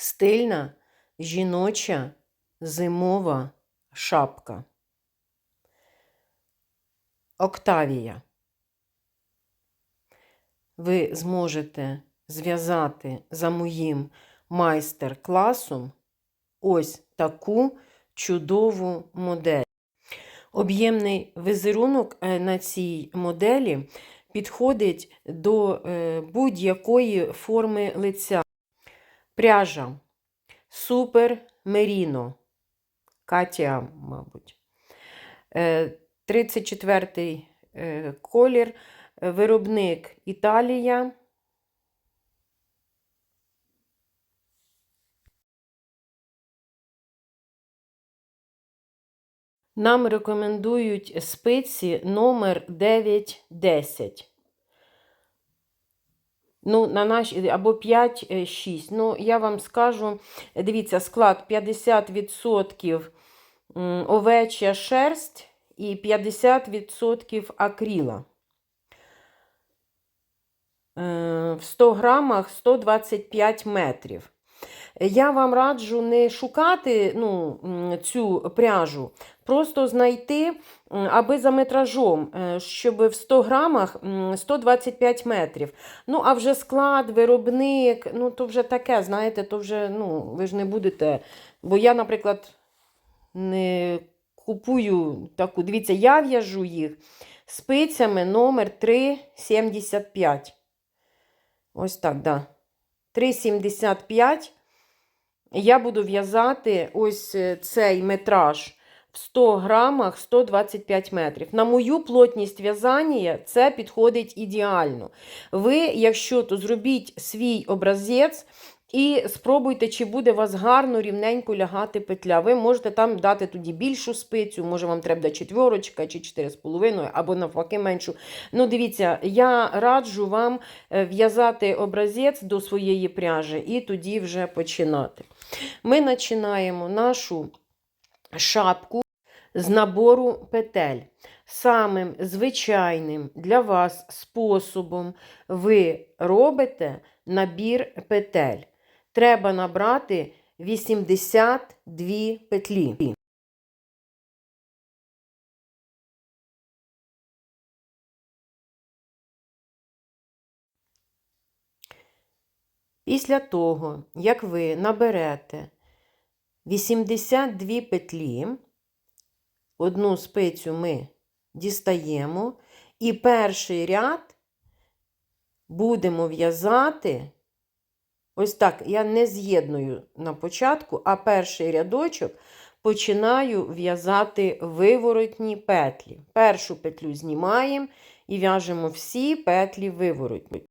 Стильна жіноча зимова шапка. Октавія. Ви зможете зв'язати за моїм майстер-класом ось таку чудову модель. Об'ємний візерунок е, на цій моделі підходить до е, будь-якої форми лиця. Пряжа Супер Меріно. Катя, мабуть. 34 й колір. Виробник Італія. Нам рекомендують спиці номер 910. Ну, на наш, або 5-6. Ну, я вам скажу, дивіться, склад 50% овечя шерсть і 50% акріла. Е, в 100 грамах 125 метрів. Я вам раджу не шукати ну, цю пряжу, просто знайти, аби за метражом, е, щоб в 100 грамах 125 метрів. Ну, а вже склад, виробник, ну, то вже таке, знаєте, то вже ну, ви ж не будете. Бо я, наприклад, не купую таку. Дивіться, я в'яжу їх спицями номер 3,75. Ось так, да. 3,75. Я буду в'язати ось е, цей метраж в 100 грамах 125 метрів. На мою плотність в'язання це підходить ідеально. Ви, якщо то зробіть свій образець, і спробуйте, чи буде вас гарно, рівненько лягати петля. Ви можете там дати тоді більшу спицю, може вам треба четверочка чи 4,5, або навпаки меншу. Ну, дивіться, я раджу вам е, в'язати образець до своєї пряжі і тоді вже починати. Ми починаємо нашу шапку з набору петель. Самим звичайним для вас способом ви робите набір петель треба набрати 82 петлі. Після того, як ви наберете 82 петлі, одну спицю ми дістаємо, і перший ряд будемо в'язати Ось так, я не з'єдную на початку, а перший рядочок починаю в'язати виворотні петлі. Першу петлю знімаємо і в'яжемо всі петлі виворотні.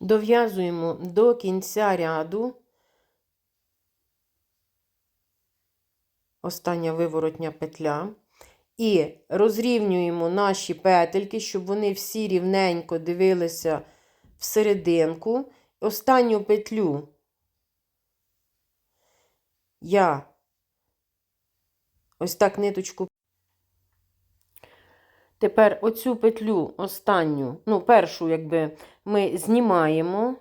Дов'язуємо до кінця ряду, остання виворотня петля, і розрівнюємо наші петельки, щоб вони всі рівненько дивилися в серединку. Останню петлю я ось так ниточку Тепер оцю петлю останню, ну, першу, якби, ми знімаємо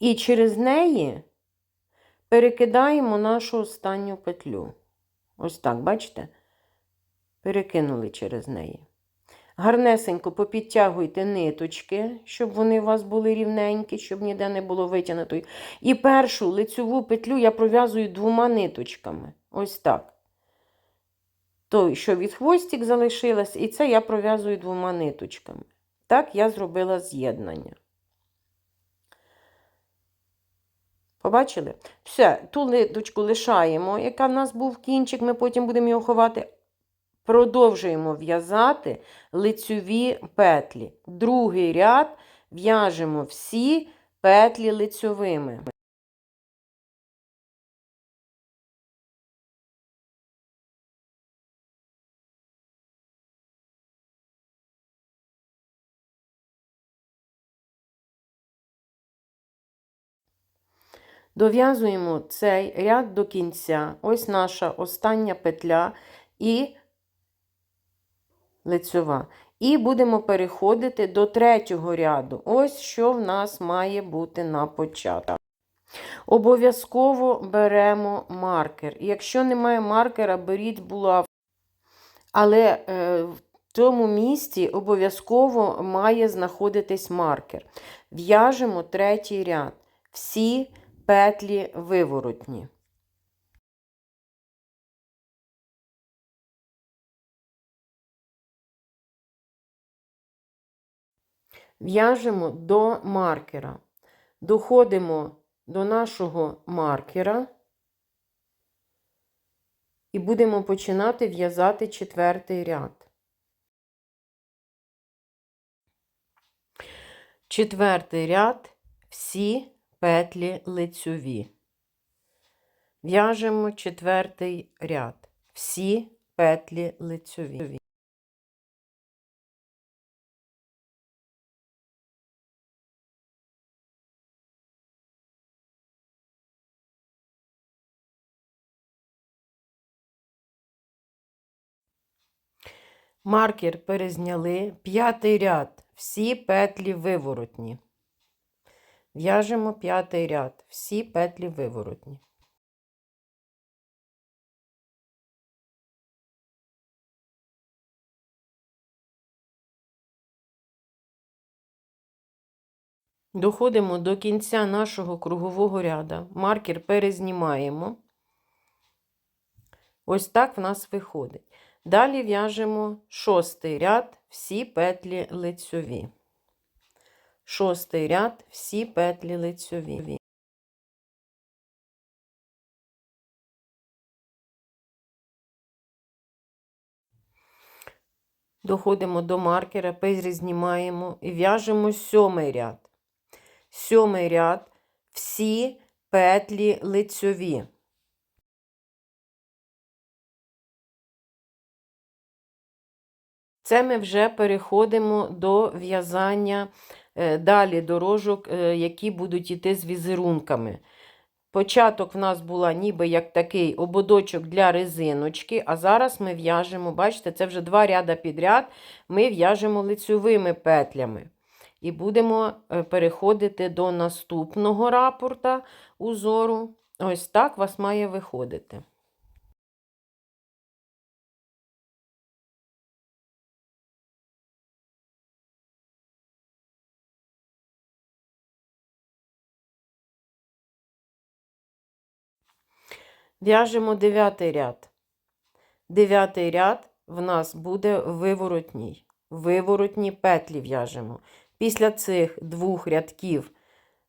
і через неї перекидаємо нашу останню петлю. Ось так, бачите? Перекинули через неї. Гарнесенько попідтягуйте ниточки, щоб вони у вас були рівненькі, щоб ніде не було витягнуто. І першу лицьову петлю я пров'язую двома ниточками. Ось так той, що від хвостик залишилось, і це я пров'язую двома ниточками. Так, я зробила з'єднання. Побачили? Все, ту ниточку лишаємо, яка в нас був кінчик, ми потім будемо його ховати. Продовжуємо в'язати лицьові петлі. Другий ряд в'яжемо всі петлі лицьовими. Дов'язуємо цей ряд до кінця. Ось наша остання петля і лицьова. І будемо переходити до третього ряду. Ось що в нас має бути на початку. Обов'язково беремо маркер. Якщо немає маркера, беріть булавку. Але е, в цьому місці обов'язково має знаходитись маркер. В'яжемо третій ряд. Всі петлі виворотні. В'яжемо до маркера. Доходимо до нашого маркера і будемо починати в'язати четвертий ряд. Четвертий ряд всі петлі лицьові. В'яжемо четвертий ряд. Всі петлі лицьові. Маркер перезняли. П'ятий ряд. Всі петлі виворотні. В'яжемо п'ятий ряд. Всі петлі виворотні. Доходимо до кінця нашого кругового ряда. Маркер перезнімаємо. Ось так в нас виходить. Далі в'яжемо шостий ряд, всі петлі лицьові. Шостий ряд, всі петлі лицьові. Доходимо до маркера, знімаємо і в'яжемо сьомий ряд. Сьомий ряд, всі петлі лицьові. Це ми вже переходимо до в'язання е, далі дорожок, е, які будуть йти з візерунками. Початок в нас була ніби як такий ободочок для резиночки, а зараз ми в'яжемо, бачите, це вже два ряда підряд, ми в'яжемо лицьовими петлями. І будемо е, переходити до наступного рапорта узору. Ось так у вас має виходити. В'яжемо дев'ятий ряд. Дев'ятий ряд в нас буде виворотній. Виворотні петлі в'яжемо. Після цих двох рядків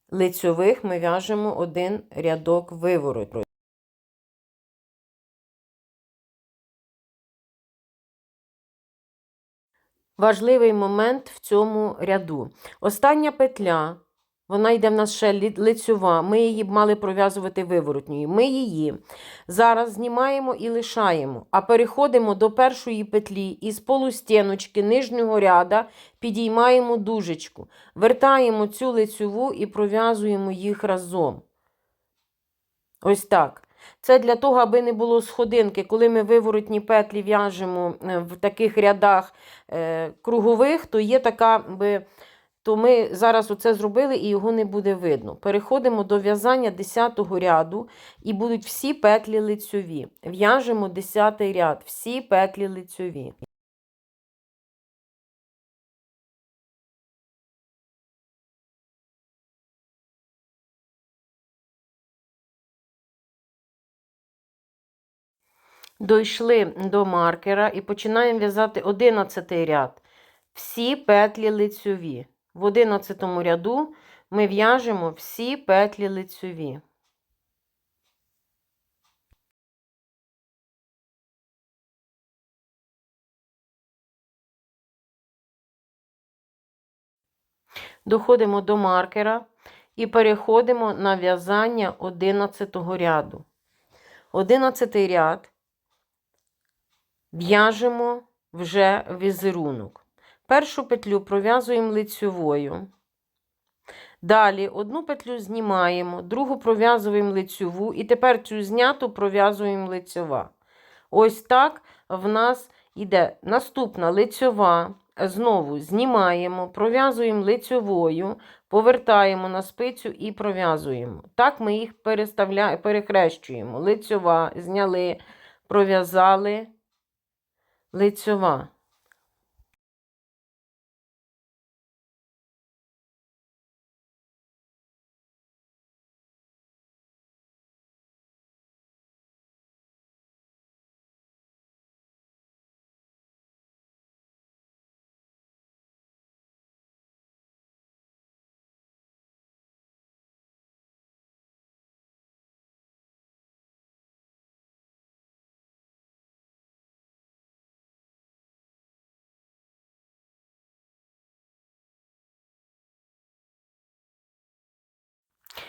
лицьових ми в'яжемо один рядок виворотній. Важливий момент в цьому ряду. Остання петля вона йде в нас ще лицьова. Ми її б мали пров'язувати виворотньою. Ми її зараз знімаємо і лишаємо, а переходимо до першої петлі і з полустіночки нижнього ряда підіймаємо дужечку, вертаємо цю лицьову і пров'язуємо їх разом. Ось так. Це для того, аби не було сходинки, коли ми виворотні петлі в'яжемо е, в таких рядах е, кругових, то є така би то ми зараз оце зробили і його не буде видно. Переходимо до в'язання 10 ряду і будуть всі петлі лицьові. В'яжемо 10 ряд, всі петлі лицьові. Дійшли до маркера і починаємо в'язати 11 ряд. Всі петлі лицьові. В 11 ряду ми в'яжемо всі петлі лицьові. Доходимо до маркера і переходимо на в'язання 11 ряду. 11 ряд в'яжемо вже візерунок. Першу петлю пров'язуємо лицьовою. Далі одну петлю знімаємо, другу пров'язуємо лицьову, і тепер цю зняту пров'язуємо лицьова. Ось так в нас іде наступна лицьова. Знову знімаємо, пров'язуємо лицьовою, повертаємо на спицю і пров'язуємо. Так ми їх перехрещуємо. Лицьова, зняли, пров'язали, лицьова.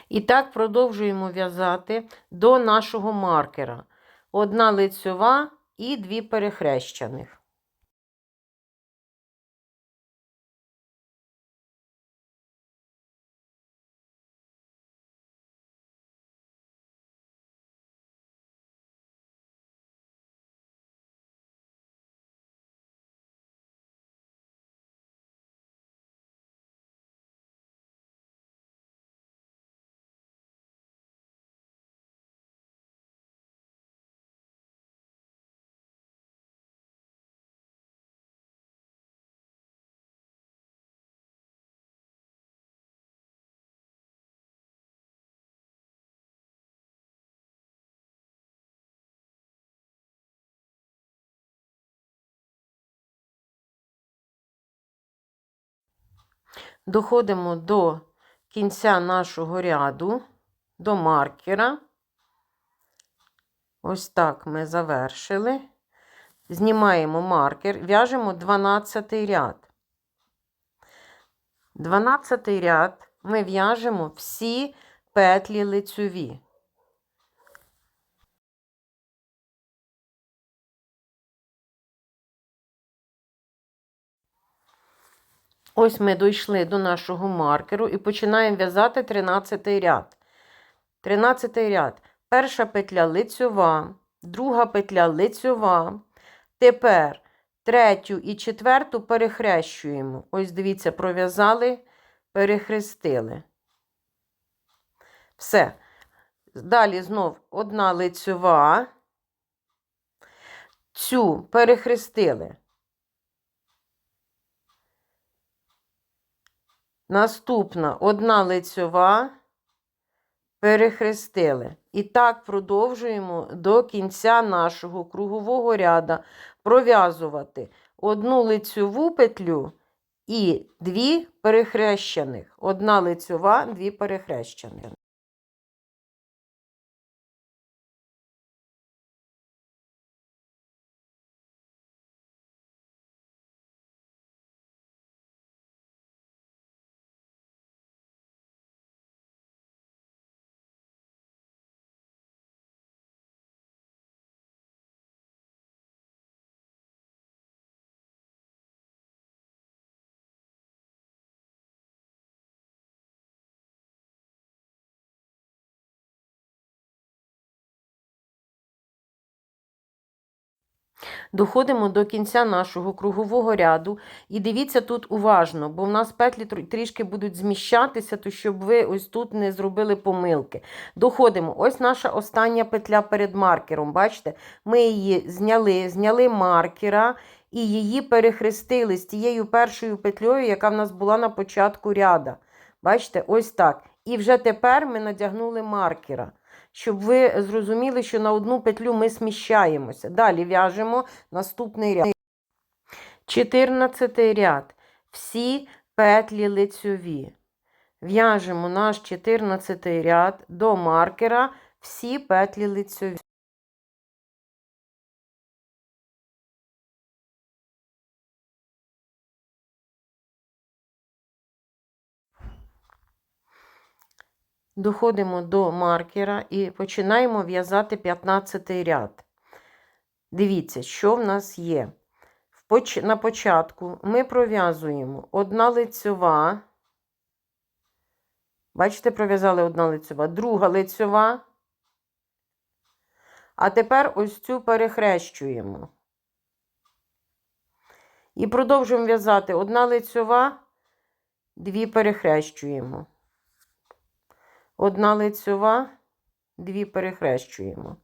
І так продовжуємо в'язати до нашого маркера. Одна лицьова і дві перехрещених. Доходимо до кінця нашого ряду, до маркера. Ось так ми завершили. Знімаємо маркер, в'яжемо 12 ряд. 12 ряд ми в'яжемо всі петлі лицьові. Ось ми дійшли до нашого маркеру і починаємо в'язати 13 ряд. 13 ряд. Перша петля лицьова, друга петля лицьова. Тепер третю і четверту перехрещуємо. Ось дивіться, пров'язали, перехрестили. Все. Далі знов одна лицьова. Цю перехрестили. Наступна одна лицьова, перехрестили. І так продовжуємо до кінця нашого кругового ряда пров'язувати одну лицьову петлю і дві перехрещених. Одна лицьова, дві перехрещених. Доходимо до кінця нашого кругового ряду. І дивіться тут уважно, бо в нас петлі трішки будуть зміщатися, то щоб ви ось тут не зробили помилки. Доходимо. Ось наша остання петля перед маркером. Бачите, ми її зняли, зняли маркера і її перехрестили з тією першою петлею, яка в нас була на початку ряда. Бачите, ось так. І вже тепер ми надягнули маркера щоб ви зрозуміли, що на одну петлю ми сміщаємося. Далі в'яжемо наступний ряд. 14 ряд. Всі петлі лицьові. В'яжемо наш 14 ряд до маркера, всі петлі лицьові. Доходимо до маркера і починаємо в'язати 15 ряд. Дивіться, що в нас є. На початку ми пров'язуємо одна лицьова, Бачите, пров'язали одна лицьова, друга лицьова. А тепер ось цю перехрещуємо. І продовжуємо в'язати одна лицьова, дві перехрещуємо. Одна лицьова, дві перехрещуємо.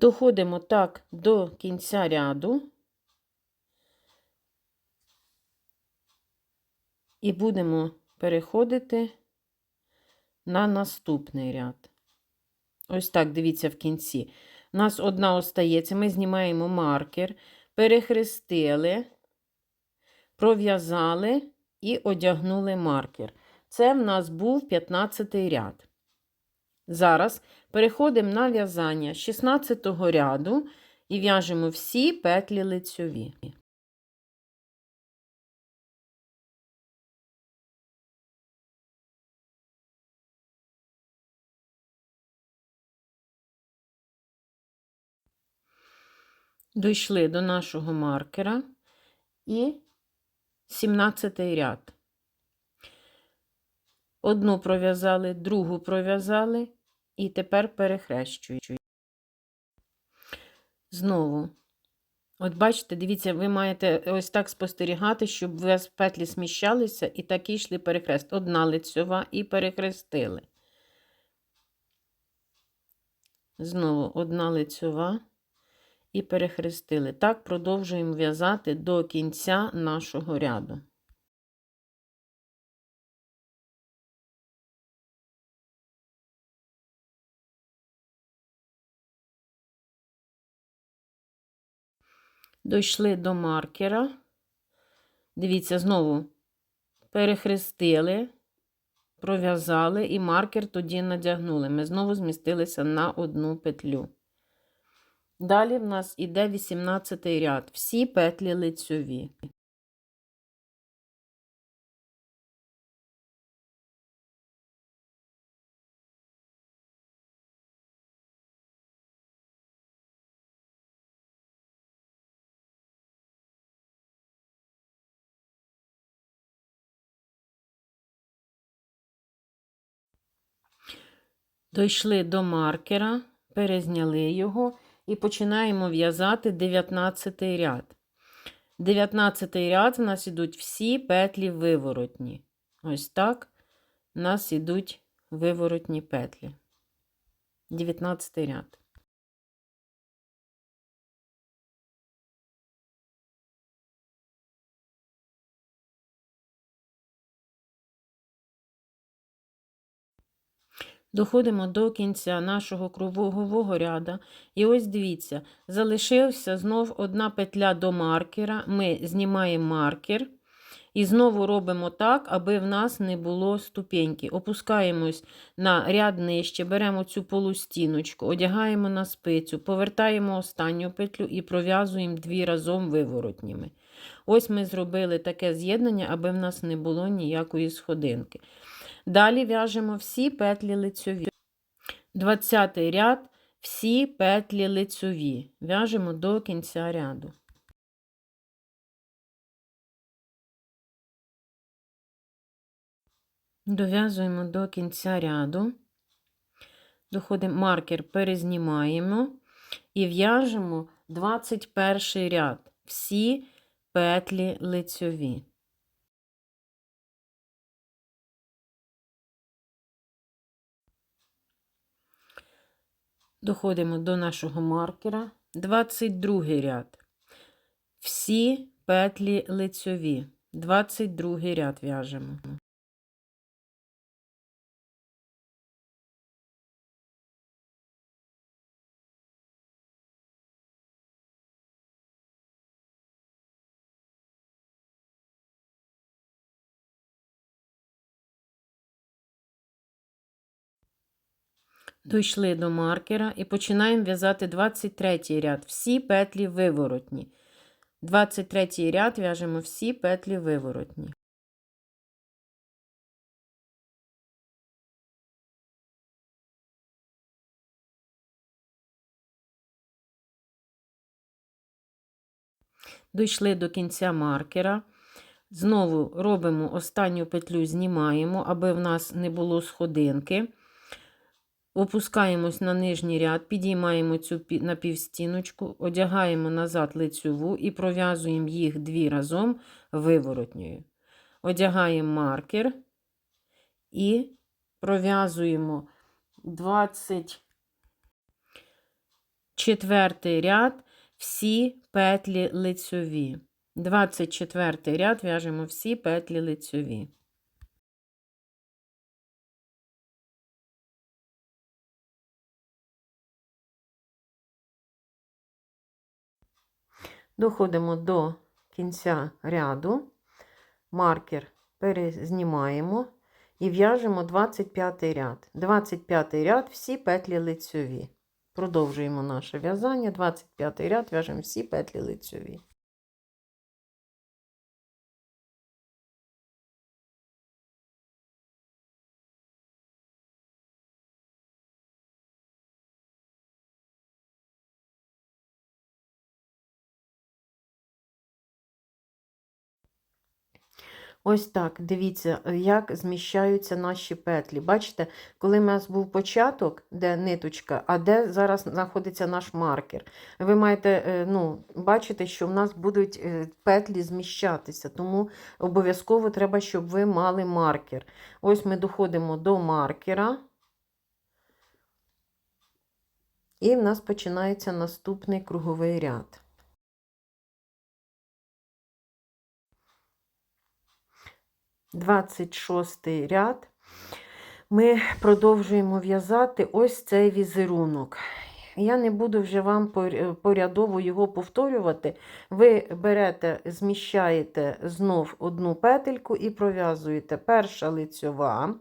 Доходимо так до кінця ряду і будемо переходити на наступний ряд. Ось так, дивіться в кінці. У нас одна остається, ми знімаємо маркер, перехрестили, пров'язали і одягнули маркер. Це в нас був 15 ряд. Зараз переходимо на в'язання 16 ряду і в'яжемо всі петлі лицьові. Дійшли до нашого маркера і 17 ряд. Одну пров'язали, другу пров'язали і тепер перехрещую. Знову. От бачите, дивіться, ви маєте ось так спостерігати, щоб у вас петлі сміщалися і так йшли перехрест. Одна лицьова і перехрестили. Знову одна лицьова і перехрестили. Так продовжуємо в'язати до кінця нашого ряду. Дійшли до маркера. Дивіться, знову перехрестили, пров'язали і маркер тоді надягнули. Ми знову змістилися на одну петлю. Далі в нас іде 18 ряд. Всі петлі лицьові. Дійшли до маркера, перезняли його і починаємо в'язати 19 ряд. 19 ряд в нас йдуть всі петлі виворотні. Ось так у нас йдуть виворотні петлі. 19 ряд. Доходимо до кінця нашого кругового ряда. І ось дивіться, залишився знов одна петля до маркера. Ми знімаємо маркер. І знову робимо так, аби в нас не було ступеньки. Опускаємось на ряд нижче, беремо цю полустіночку, одягаємо на спицю, повертаємо останню петлю і пров'язуємо дві разом виворотніми. Ось ми зробили таке з'єднання, аби в нас не було ніякої сходинки. Далі в'яжемо всі петлі лицьові. 20 ряд, всі петлі лицьові. В'яжемо до кінця ряду. Дов'язуємо до кінця ряду. Доходимо маркер, перезнімаємо і в'яжемо 21 ряд. Всі петлі лицьові. Доходимо до нашого маркера. 22 ряд. Всі петлі лицьові. 22 ряд в'яжемо. Дійшли до маркера і починаємо в'язати 23 ряд. Всі петлі виворотні. 23 ряд в'яжемо всі петлі виворотні. Дійшли до кінця маркера. Знову робимо останню петлю, знімаємо, аби в нас не було сходинки. Опускаємось на нижній ряд, підіймаємо цю напівстіночку, одягаємо назад лицьову і пров'язуємо їх дві разом виворотньою. Одягаємо маркер і пров'язуємо 24 ряд всі петлі лицьові. 24 ряд в'яжемо всі петлі лицьові. Доходимо до кінця ряду, маркер перезнімаємо і в'яжемо 25 ряд. 25 ряд всі петлі лицьові. Продовжуємо наше в'язання. 25 ряд в'яжемо всі петлі лицьові. Ось так, дивіться, е, як зміщаються наші петлі. Бачите, коли у нас був початок, де ниточка, а де зараз знаходиться наш маркер. Ви маєте е, ну, бачити, що в нас будуть е, петлі зміщатися, тому обов'язково треба, щоб ви мали маркер. Ось ми доходимо до маркера. І в нас починається наступний круговий ряд. Двадцять шостий ряд. Ми продовжуємо в'язати ось цей візерунок. Я не буду вже вам пор- порядово його повторювати. Ви берете, зміщаєте знов одну петельку і пров'язуєте перша лицьова,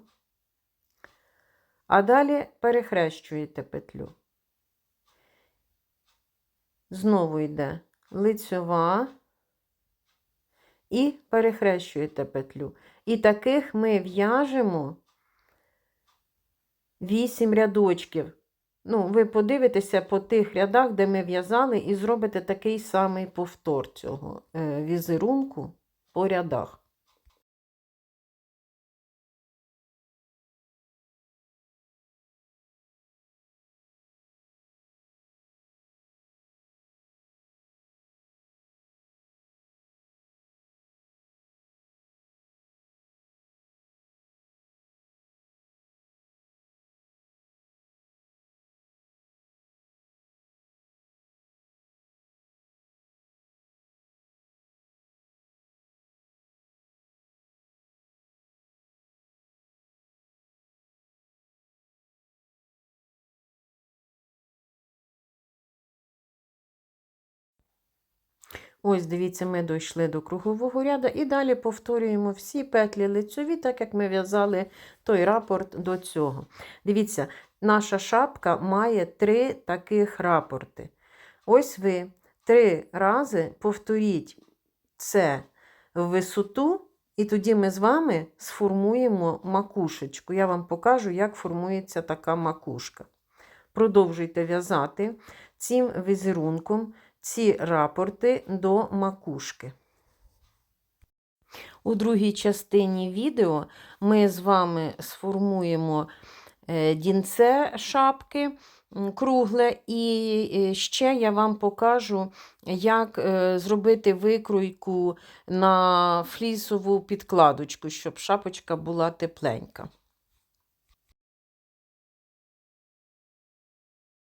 а далі перехрещуєте петлю. Знову йде лицьова і перехрещуєте петлю. І таких ми в'яжемо 8 рядочків. Ну, ви подивитеся по тих рядах, де ми в'язали, і зробите такий самий повтор цього е, візерунку по рядах. Ось, дивіться, ми дійшли до кругового ряду і далі повторюємо всі петлі лицьові, так як ми в'язали той рапорт до цього. Дивіться, наша шапка має три таких рапорти. Ось ви три рази повторіть це в висоту, і тоді ми з вами сформуємо макушечку. Я вам покажу, як формується така макушка. Продовжуйте в'язати цим візерунком ці рапорти до макушки. У другій частині відео ми з вами сформуємо е, дінце шапки кругле, і е, ще я вам покажу, як е, зробити викройку на флісову підкладочку, щоб шапочка була тепленька.